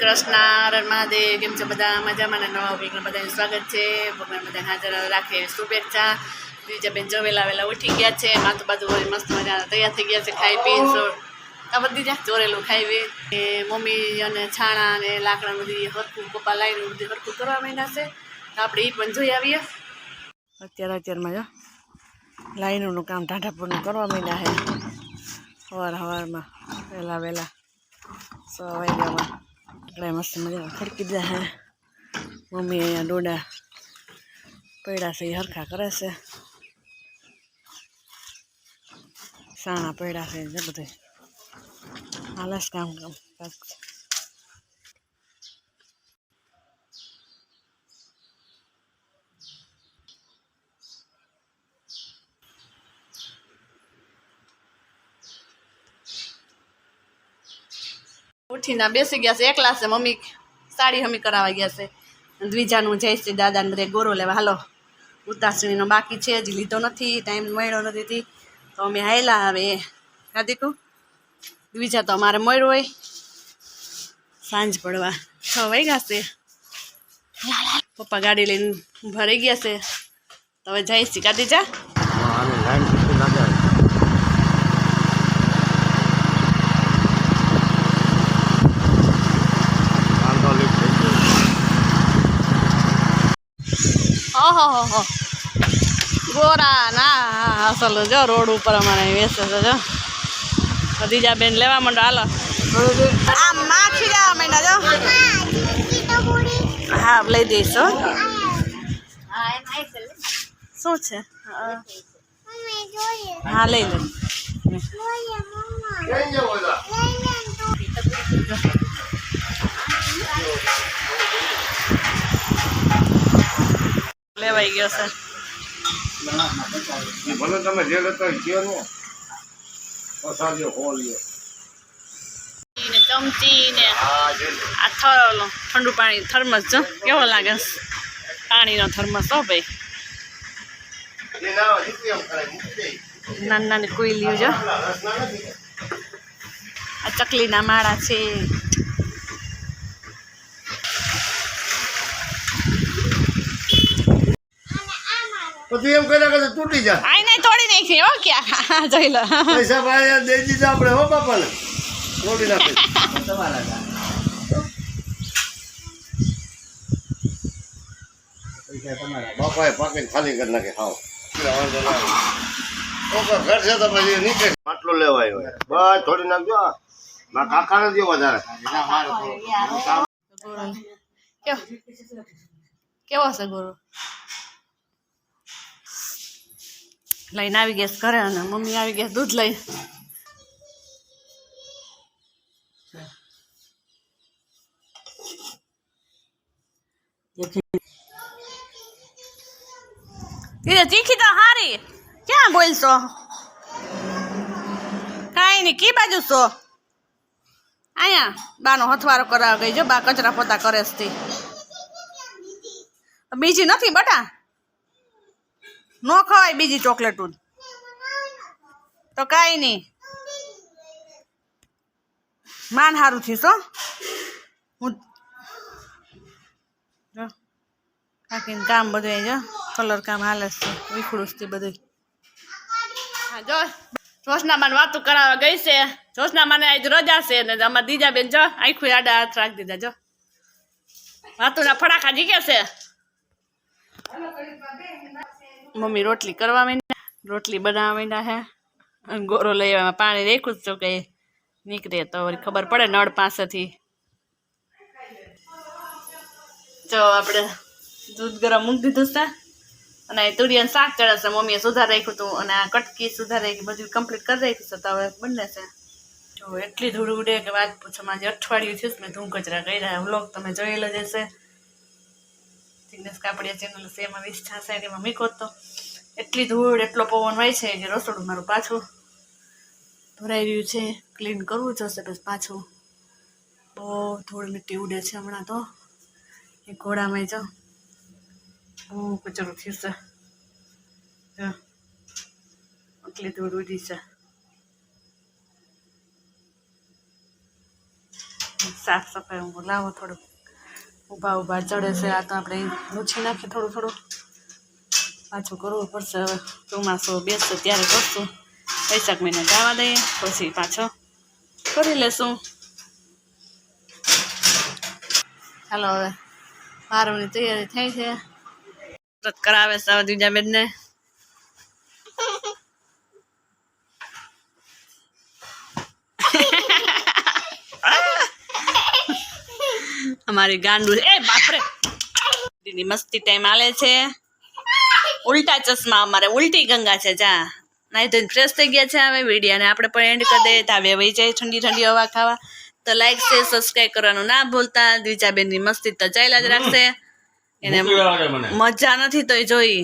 કૃષ્ણ મહાદેવ, કેમ છો બધા? મજામાં ને નવા વિઘ્ન બધાનું સ્વાગત છે. ભગવાન બધાને હાજર રાખે શુભેચ્છા. બીજા બેન વહેલા વહેલા ઉઠી ગયા છે. માથું બાજુ મસ્ત મજા તૈયાર થઈ ગયા છે ખાઈ પી આ બધી જ્યાં ચોરેલું ખાઈ એ મમ્મી અને છાણા અને લાકડા બધી હરખું, પપ્પા લાવીને બધી હરખું કરવા માંડ્યા છે. તો આપણે એ પણ જોઈ આવીએ. અત્યારે અત્યારમાં જો લાઈનોનું કામ ઢાઢાપૂરનું કરવા માંડ્યા છે. સવાર સવારમાં વહેલા વહેલા. સો વાગ્યામાં. આપણે મસ્ત મજામાં ખડકી દીધા હે. મમ્મી અહીંયા ડોડા પડ્યા છે હરખા કરે છે. સાણા પડ્યા છે બધું. હાલસ કામ કામ. ઉઠીને બેસી ગયા છે. એકલા છે મમ્મી સાડી હમી કરાવવા ગયા છે. દ્વિજાનું જય શ્રી દાદાને બધે ગોરો લેવા. હાલો, ઉતાસણીનો બાકી છે. હજી લીધો નથી ટાઈમ મળ્યો નથી તી. અમે હાયલા હવે. કાદીકું દ્વિજા તો અમારે મળ્યો હોય. સાંજ પડવા છ વાગ્યા છે. પપ્પા ગાડી લઈને ભરાઈ ગયા છે. તો હવે જઈશ કાદી જા આને લાઈન કેટલી લાગે વાંધો લીક થઈ ગયો ઓહો ગોરા ના અસલ જો રોડ ઉપર અમારે વેસે છે, જો. ખદીજા બેન લેવા માંડો હાલો. આમ હા, લઈ દઈશ શું છે? હા. લઈ લઈ લે ગયો છે. ભલે તમે જે લેતા હોય નો પસાડ્યો ખોલ્યો ને ચમચી ને આ થર ઠંડુ પાણી થર્મસ જો કેવો લાગે? પાણીનો થર્મસ હો ભાઈ. નાની નાની કોયલીઓ જો. આ ચકલીના માળા છે. પછી એમ કર્યા કરે તૂટી જાય. આઈ નહીં તોડી નાખી હો ક્યાં? જોઈ લો. પૈસા ભાઈ દઈ દીધા આપણે હો બાપાને? તોડી નાખે. બાપાએ પાકીને ખાલી કરી નાખે હાવ. ના ઘર છે તો પછી નીકળે. માટલો લેવાય હોય. બસ થોડી નાખજો. દો વધારે. કેવો કેવો છે ગુરુ? લઈને આવી ગયા ઘરે અને મમ્મી આવી ગયા દૂધ લઈ ચીખી તો હારી. ક્યાં બોલશો? કાંઈ નહીં, કી બાજુ છો? અહીંયા બાનો હથવારો કરાવ ગઈ જો, બા કચરા પોતા કરે છે. બીજી નથી બટા? નો ખવાય બીજી ચોકલેટ તો કાંઈ નહીં. માન સારું થઈશ તો હું કાકીને કામ બધું જો, કલર કામ હાલે છે, વિખડું છે બધું હા, જો, જોશનામાન વાતું કરાવવા ગઈ છે. જોશનામાને આજ રજા છે ને અમારા દીજા બેન જો આખું આડા હાથ રાખી દીધા, જો. વાતુના ફડાકા જીગે છે. મમ્મી રોટલી કરવા માંડ્યા. રોટલી બનાવવા માંડ્યા હે. ગોરો લઈ આવ્યા. પાણી રેખું જ કે નીકળે તો ખબર પડે નળ પાસેથી. જો આપણે દૂધ ગરમ મૂકી દીધું છે. અને તુરિયાનું શાક ચડે છે. મમ્મીએ સુધાર રાખ્યું હતું. અને આ કટકી સુધાર રાખી બધું કમ્પ્લીટ કરી રાખ્યું છે. તો હવે બંને છે. જો એટલી ધૂળ ઉડે કે વાત પૂછો આજે અઠવાડિયું થયું છે. મેં ધૂમ કચરા કર્યા. વ્લોગ તમે જોયેલો જ હશે. જિગ્નેશ કાપડિયા ચેનલ છે એમાં વીસ છાસઠ એમાં મીકો તો એટલી ધૂળ એટલો પવન હોય છે કે રસોડું મારું પાછું ભરાઈ રહ્યું છે ક્લીન કરવું જશે પછી પાછું બહુ ધૂળ મીઠી ઉડે છે હમણાં તો એ ઘોડામાં જો બહુ કચરો થયું છે જો આટલી ધૂળ ઉડી છે સાફ સફાઈ હું લાવો થોડુંક ઊભા ઊભા ચડે છે. આ તો આપણે લૂછી નાખીએ થોડું થોડું. પાછું કરવું પડશે હવે. ચોમાસું બેસશે ત્યારે કરશું. વૈશાખ મહિને જવા દઈએ, પછી પાછો કરી લેશું. હાલો હવે. મારવાની તૈયારી થઈ છે. કરાવે છે બીજા દ્વિજાબેનને અમારી ગાંડુ એ બાપરે! દીદી મસ્તી ટાઈમ આલે છે. ઉલટા ચશ્મા અમારે ઉલટી ગંગા છે જા. નાઈ ધોઈને ફ્રેશ થઈ ગયા છે હવે વિડીયાને. આપણે પણ એન્ડ કરી દઈએ. તાવે વહી જાય ઠંડી ઠંડી હવા ખાવા. તો લાઈક શેર સબસ્ક્રાઈબ કરવાનું ના ભૂલતા. દ્વિજાબેનની મસ્તી તો ચાલ્યા જ રાખશે. એને મજા નથી તો જોઈ.